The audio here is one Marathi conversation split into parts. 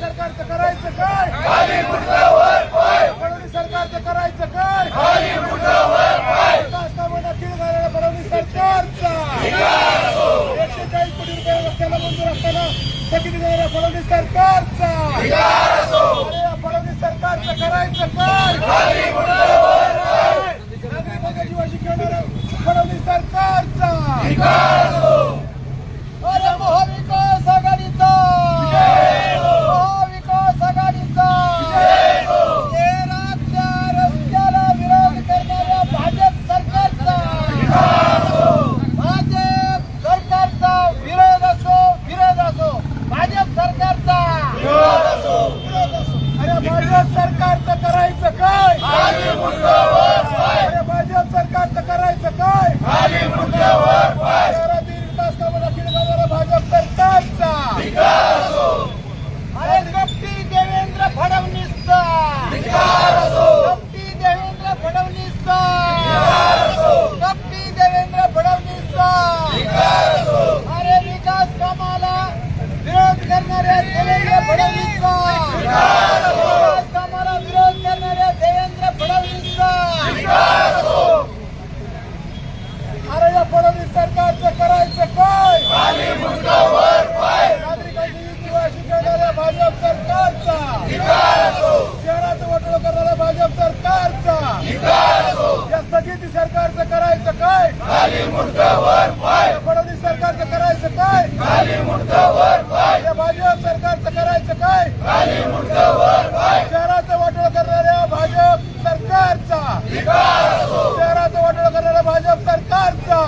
सरकारचं. करायचं काय फडणवीस सरकारचं करायचं काय फडणवीस सरकारचा एकशे कोटी रुपये रस्त्याला मंजूर असताना स्थगिती देणाऱ्या फडणवीस सरकारचा फडणवीस सरकारचं करायचं काय नागरिकांच्या जीवाशी खेळणाऱ्या फडणवीस सरकारचा अरे महाविकास आघाडीचा महाविकास आघाडीचा तेराच्या रस्त्याला विरोध करणाऱ्या भाजप सरकारचा भाजप सरकारचा विरोध असो विरोध असो भाजप सरकारचा अरे भाजप सरकारचं करायचं काय अरे भाजप सरकारचं करायचं काय शहरातील विकास कामाला खीळ घालणाऱ्या भाजप सरकारचा अरे कपटी देवेंद्र फडणवीसचा कपटी देवेंद्र फडणवीसचा कपटी देवेंद्र फडणवीसचा अरे विकास कामाला. विरोध करणाऱ्या देवेंद्र फडणवीसचा. विकास कामाला विरोध करणाऱ्या देवेंद्र फडणवीसचा. अरे या फडणवीस सरकारचं करायचं काय? नागरिकांची जीवाशी खेळणाऱ्या भाजप सरकारचा. शहराचं वाटोळ करणाऱ्या भाजप सरकारचा. या स्थगिती सरकारचं करायचं काय या फडणवीस सरकारचं करायचं काय? या भाजप सरकारचं करायचं काय? शहराचं वाटोळ करणाऱ्या भाजप सरकारचा. शहराचं वाटोळ करणाऱ्या भाजप सरकारचा.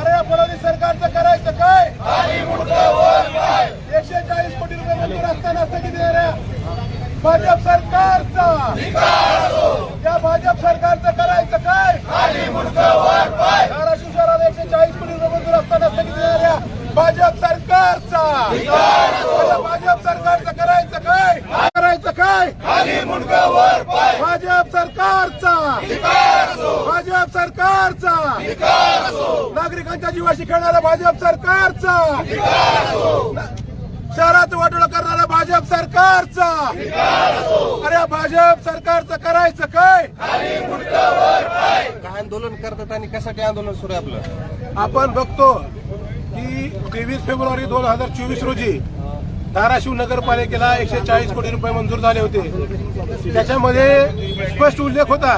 अरे या फडणवीस सरकारचं करायचं काय? एकशे चाळीस कोटी रुपये मंजूर असताना स्थगिती देणाऱ्या भाजप सरकारचा. या भाजप सरकारचं करायचं काय धाराशिव शहराला एकशे चाळीस कोटी रुपये मंजूर असताना स्थगिती देणाऱ्या भाजप सरकारचा. भाजप सरकारचं करायचं काय? करायचं काय? भाजप सरकारचा. भाजप सरकारचा. नागरिकांच्या जीवाशी खेळणारा भाजप सरकारचा. शहराचं वाटोळं करणारा भाजप सरकारचा. अरे भाजप सरकारचं करायचं काय? काय आंदोलन करतात आणि कशासाठी आंदोलन सुरू आहे आपलं? आपण बघतो की तेवीस फेब्रुवारी दोन हजार चोवीस रोजी धाराशिव नगरपालिकेला एकशे चाळीस कोटी रुपये मंजूर झाले होते. त्याच्यामध्ये स्पष्ट उल्लेख होता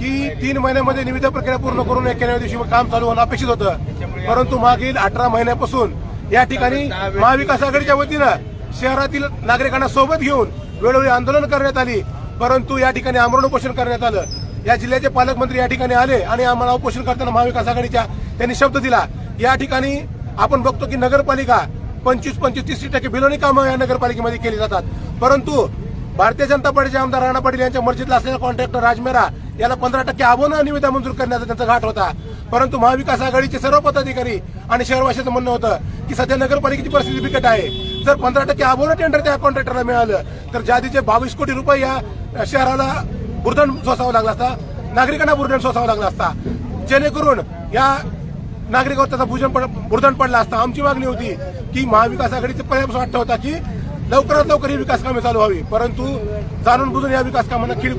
की तीन महिन्यामध्ये निविदा प्रक्रिया पूर्ण करून एक्याण्णव दिवशी काम चालू होणं अपेक्षित होतं. परंतु मागील अठरा महिन्यापासून या ठिकाणी महाविकास आघाडीच्या वतीनं शहरातील नागरिकांना सोबत घेऊन वेळोवेळी आंदोलन करण्यात आली. परंतु या ठिकाणी आमरण उपोषण करण्यात आलं. या जिल्ह्याचे पालकमंत्री या ठिकाणी आले आणि आम्हाला उपोषण करताना महाविकास आघाडीच्या त्यांनी शब्द दिला. या ठिकाणी आपण बघतो की नगरपालिका पंचवीस पंचवीस तीस टक्के बिलोनी कामं या नगरपालिकेमध्ये केली जातात. परंतु भारतीय जनता पार्टीचे आमदार राणा पाटील यांच्या मर्जीतला असलेला कॉन्ट्रॅक्टर राजमेरा याला पंधरा टक्के आबोन निविदा मंजूर करण्याचा त्यांचा घाट होता. परंतु महाविकास आघाडीचे सर्व पदाधिकारी आणि शहरवाशाचं म्हणणं होतं की सध्या नगरपालिकेची परिस्थिती बिकट आहे. जर पंधरा टक्के आबोन टेंडर त्या कॉन्ट्रॅक्टरला मिळालं तर जादीचे बावीस कोटी रुपये या शहराला बुरधण सोसावं लागला असता नागरिकांना बुरधण सोसावं लागला असता. जेणेकरून या नागरिकांवर त्याचा भूषण पड बुरधण पडला असता. आमची मागणी होती की महाविकास आघाडीचे पर्याय वाटतं होता की लवकरात लवकर ही विकास कामे चालू व्हावी. परंतु जाणून बुजून या विकास कामांना खीळ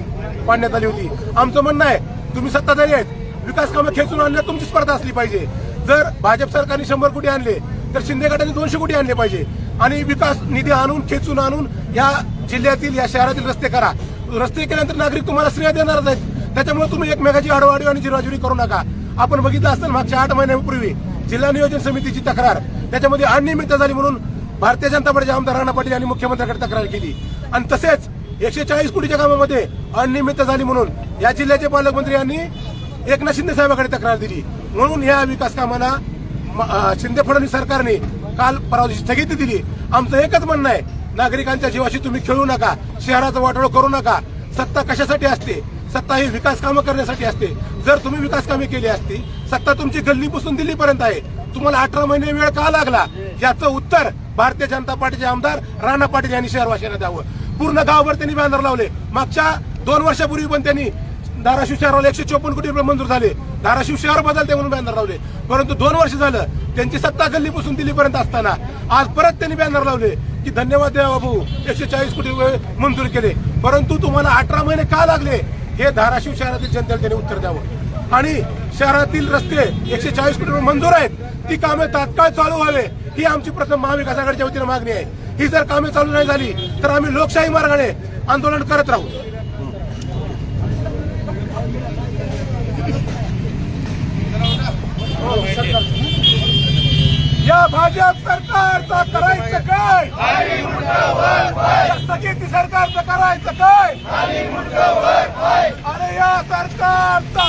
पाडण्यात आली होती. आमचं म्हणणं आहे तुम्ही सत्ताधारी आहेत. विकास कामं खेचून आणण्यात तुमची स्पर्धा असली पाहिजे. जर भाजप सरकारने शंभर कोटी आणले तर शिंदे गटाने दोनशे कोटी आणले पाहिजे. आणि विकास निधी आणून खेचून आणून या जिल्ह्यातील या शहरातील रस्ते करा. रस्ते केल्यानंतर नागरिक तुम्हाला श्रेय देणारच आहेत. त्याच्यामुळे तुम्ही एकमेकाची आडवाडी आणि जिराजुरी करू नका. आपण बघितलं असतं मागच्या आठ महिन्यांपूर्वी जिल्हा नियोजन समितीची तक्रार. त्याच्यामध्ये अनियमितता झाली म्हणून भारतीय जनता पार्टीचे आमदार राणा पाटील यांनी मुख्यमंत्र्यांकडे तक्रार केली. आणि तसेच एकशे चाळीस कोटीच्या कामामध्ये अनियमितता झाली म्हणून या जिल्ह्याचे पालकमंत्री यांनी एकनाथ शिंदे साहेबांकडे तक्रार दिली. म्हणून या विकास कामाला शिंदे फडणवीस सरकारने काल परवा दिवशी स्थगिती दिली. आमचं एकच म्हणणं आहे नागरिकांच्या जीवाशी तुम्ही खेळू नका शहराचं वाटोळ करू नका सत्ता कशासाठी असते? सत्ता ही विकास कामं करण्यासाठी असते. जर तुम्ही विकास कामे केली असती सत्ता तुमची गल्ली पुसून दिल्लीपर्यंत आहे. तुम्हाला अठरा महिने वेळ का लागला? याचं उत्तर भारतीय जनता पार्टीचे आमदार राणा पाटील यांनी शहरवासियांना द्यावं. पूर्ण गावभर त्यांनी बॅनर लावले. मागच्या दोन वर्षापूर्वी पण त्यांनी धाराशिव शहराला एकशे चोपन्न कोटी रुपये मंजूर झाले. धाराशिव शहर बदलते म्हणून बॅनर लावले. परंतु दोन वर्ष झालं त्यांची सत्ता गल्ली पुसून दिल्लीपर्यंत असताना आज परत त्यांनी बॅनर लावले की धन्यवाद द्या बाबू एकशे चाळीस कोटी रुपये मंजूर केले. परंतु तुम्हाला अठरा महिने का लागले? हे धाराशिव शहरातील जनतेला त्यांनी उत्तर द्यावं. आणि शहरातील रस्ते एकशे चाळीस कोटी रुपये मंजूर आहेत. ती कामे तात्काळ चालू व्हावे ही आमची प्रथम महाविकास आघाडीच्या वतीने मागणी आहे. ही जर कामे चालू नाही झाली तर आम्ही लोकशाही मार्गाने आंदोलन करत राहू. या भाजप सरकारचा करायचं काय? स्थगिती सरकारचं करायचं काय? अरे या सरकारचा!